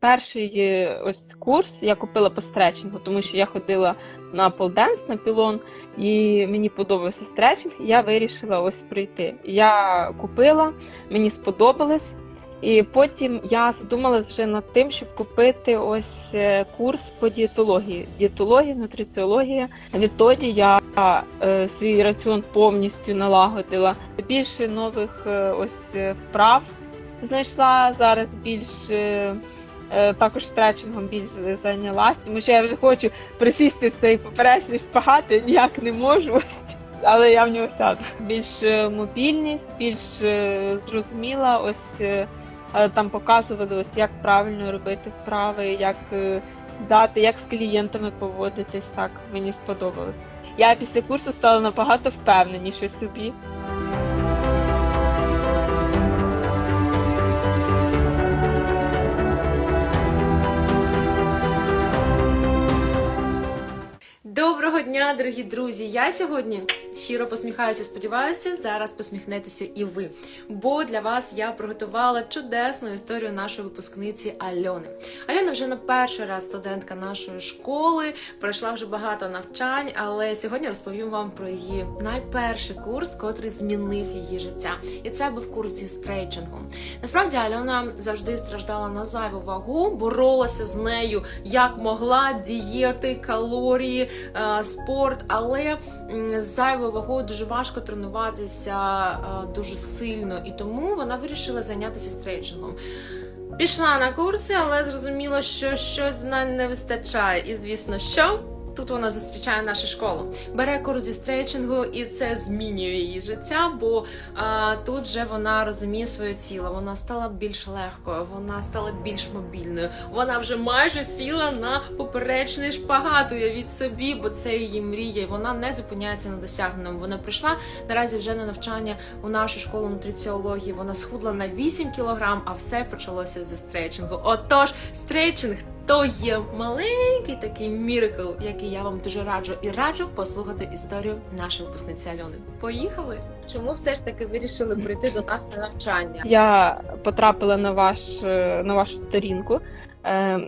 перший е, ось курс я купила по стретчингу, тому що я ходила на полденс, на пілон, і мені подобався стретчинг, і я вирішила ось прийти. Я купила, мені сподобалось. І потім я задумалась вже над тим, щоб купити ось е, курс по дієтології. Дієтологія, нутриціологія. Відтоді я е, свій раціон повністю налагодила. Більше нових е, ось е, вправ знайшла зараз більш також стретчингом більш зайнялась, тому що я вже хочу присісти з цей поперечний шпагат, я ніяк не можу. Ось. Але я в нього сяду. Більш е, мобільність, більш е, зрозуміла. Ось е, е, там показували, ось як правильно робити вправи, як е, здати, як з клієнтами поводитись. Так мені сподобалось. Я після курсу стала набагато впевненіше собі. Дорогі друзі! Я сьогодні щиро посміхаюся, сподіваюся, зараз посміхнетеся і ви. Бо для вас я приготувала чудесну історію нашої випускниці Альони. Альона вже не перший раз студентка нашої школи, пройшла вже багато навчань, але сьогодні розповім вам про її найперший курс, котрий змінив її життя. І це був курс зі стрейчингу. Насправді Альона завжди страждала на зайву вагу, боролася з нею як могла, дієти, калорії, е, спорт, але м, з зайвою вагою дуже важко тренуватися е, дуже сильно, і тому вона вирішила зайнятися стрейчингом. Пішла на курси, але зрозуміла, що щось знань не вистачає. І звісно, що тут вона зустрічає нашу школу. Бере курс зі стрейчингу, і це змінює її життя, бо а, тут вже вона розуміє своє тіло. Вона стала більш легкою, вона стала більш мобільною. Вона вже майже сіла на поперечний шпагат. Уявіть собі, бо це її мрія. І вона не зупиняється на досягненому. Вона прийшла наразі вже на навчання у нашу школу нутриціології. Вона схудла на 8 кілограм, а все почалося зі стрейчингу. Отож, стрейчинг то є маленький такий міракл, який я вам дуже раджу і раджу послухати історію нашої випускниці Альони. Поїхали! Чому все ж таки вирішили прийти до нас на навчання? Я потрапила на ваш е, на вашу сторінку. Е,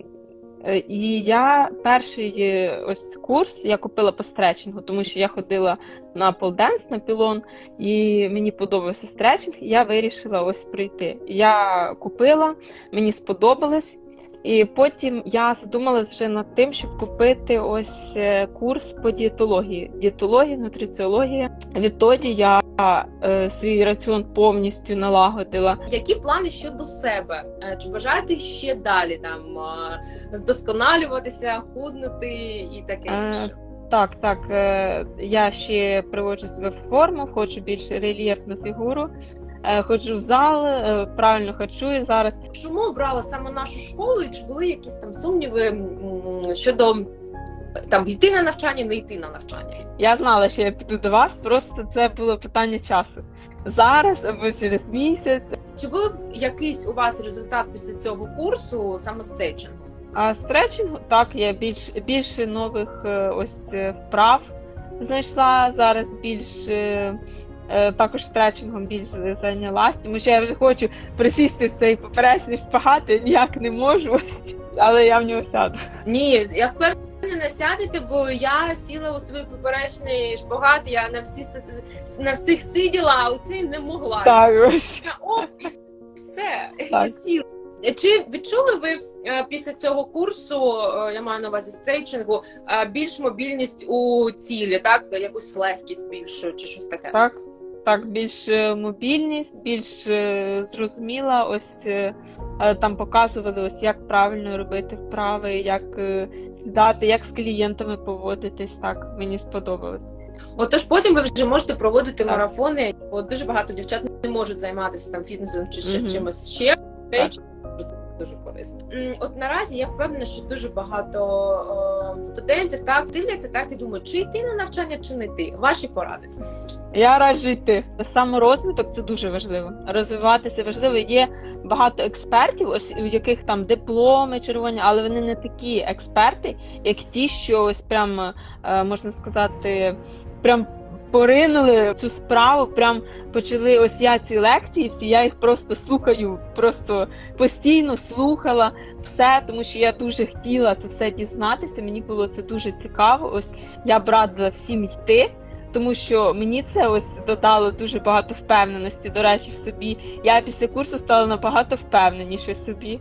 е, І я перший ось курс я купила по стретчингу, тому що я ходила на полденс, на пілон, і мені подобався стретчинг, і я вирішила ось прийти. Я купила, мені сподобалось. І потім я задумалась вже над тим, щоб купити ось е, курс по дієтології. Дієтологія, нутриціологія. Відтоді я е, свій раціон повністю налагодила. Які плани щодо себе? Е, Чи бажаєте ще далі там е, здосконалюватися, худнути і таке інше? Так, так, я ще приводжу себе в форму, хочу більш рельєфну фігуру. Е, Ходжу в зал, е, правильно харчую зараз. Чому обрала саме нашу школу? І чи були якісь там сумніви щодо там йти на навчання, не йти на навчання? Я знала, що я піду до вас, просто це було питання часу. Зараз або через місяць. Чи був якийсь у вас результат після цього курсу саме стрейчингу? А стретчингу так, я більш більше нових е, ось вправ знайшла зараз більш. Е, Також стречингом більш зайнялась, тому що я вже хочу присісти з цей поперечний шпагати, ніяк не можу, ось, але я в нього сяду. Ні, я впевнена Не сядете, бо я сіла у свій поперечний шпагат, я на всі на всіх сиділа, а у цей не могла. Так, ось. Я оп, і все, Так. і сіла. Чи відчули ви е, після цього курсу, е, я маю на увазі стрейчингу, е, більш мобільність у тілі, так? Якусь легкість більшу чи щось таке? Так, так, більш мобільність, більш зрозуміла. Ось там показували, ось як правильно робити вправи, як здати, як з клієнтами поводитись. Так, мені сподобалось. Отож, потім ви вже можете проводити Так. марафони, бо дуже багато дівчат не можуть займатися там фітнесом чи ще Мгм. чимось ще. Стрейчинг Дуже корисно. От наразі я впевнена, що дуже багато е, студентів так дивляться, так і думають, чи йти на навчання, чи не йти. Ваші поради. Я раджу йти. Саморозвиток це дуже важливо. Розвиватися важливо. Є багато експертів, ось у яких там дипломи червоні, але вони не такі експерти, як ті, що ось прям е, можна сказати, прям поринули в цю справу. Прям почали ось я ці лекції. Всі я їх просто слухаю, просто постійно слухала все, тому що я дуже хотіла це все дізнатися. Мені було це дуже цікаво. Ось я б радила всім йти. Тому що мені це ось додало дуже багато впевненості, до речі, в собі. Я після курсу стала набагато впевненіше собі.